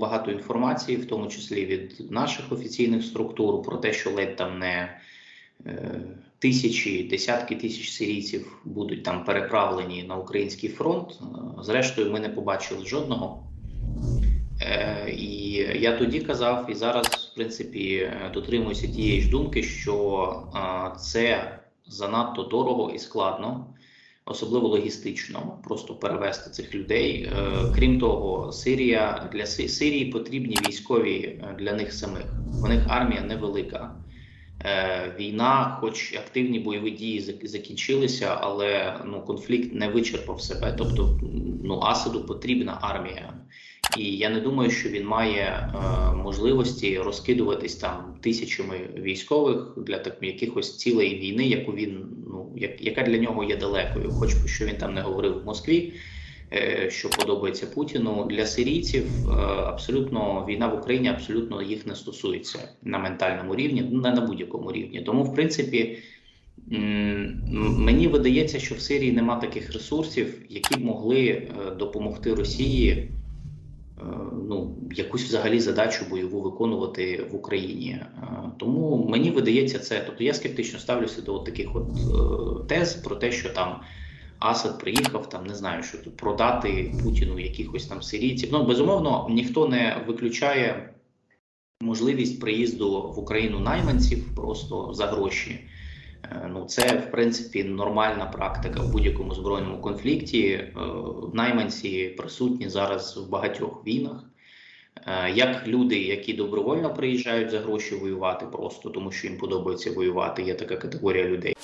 багато інформації, в тому числі від наших офіційних структур, про те, що ледь там не е, тисячі, десятки тисяч сирійців будуть там переправлені на український фронт. Е, Зрештою, ми не побачили жодного. Е, І я тоді казав, і зараз, в принципі, дотримуюся тієї ж думки, що це занадто дорого і складно, особливо логістично, просто перевести цих людей. Е, Крім того, Сирія для Сирії потрібні військові е, для них самих. У них армія невелика. Е, Війна, хоч активні бойові дії закінчилися, але ну конфлікт не вичерпав себе. Тобто, ну Асаду потрібна армія. І я не думаю, що він має е, можливості розкидуватись там тисячами військових для так якихось цілей війни, яку він ну як, яка для нього є далекою, хоч що він там не говорив в Москві. е, Що подобається Путіну для сирійців, е, абсолютно війна в Україні абсолютно їх не стосується на ментальному рівні, ну, не на будь-якому рівні. Тому, в принципі, мені видається, що в Сирії нема таких ресурсів, які б могли е, допомогти Росії ну, якусь взагалі задачу бойову виконувати в Україні. Е, Тому мені видається це. Тобто я скептично ставлюся до таких от е, тез про те, що там Асад приїхав, там не знаю, що тут продати Путіну якихось там сирійців. Ну безумовно, ніхто не виключає можливість приїзду в Україну найманців просто за гроші. Е, Ну, це в принципі нормальна практика в будь-якому збройному конфлікті. Е, Найманці присутні зараз в багатьох війнах. Е, Як люди, які добровольно приїжджають за гроші воювати, просто тому що їм подобається воювати, є така категорія людей.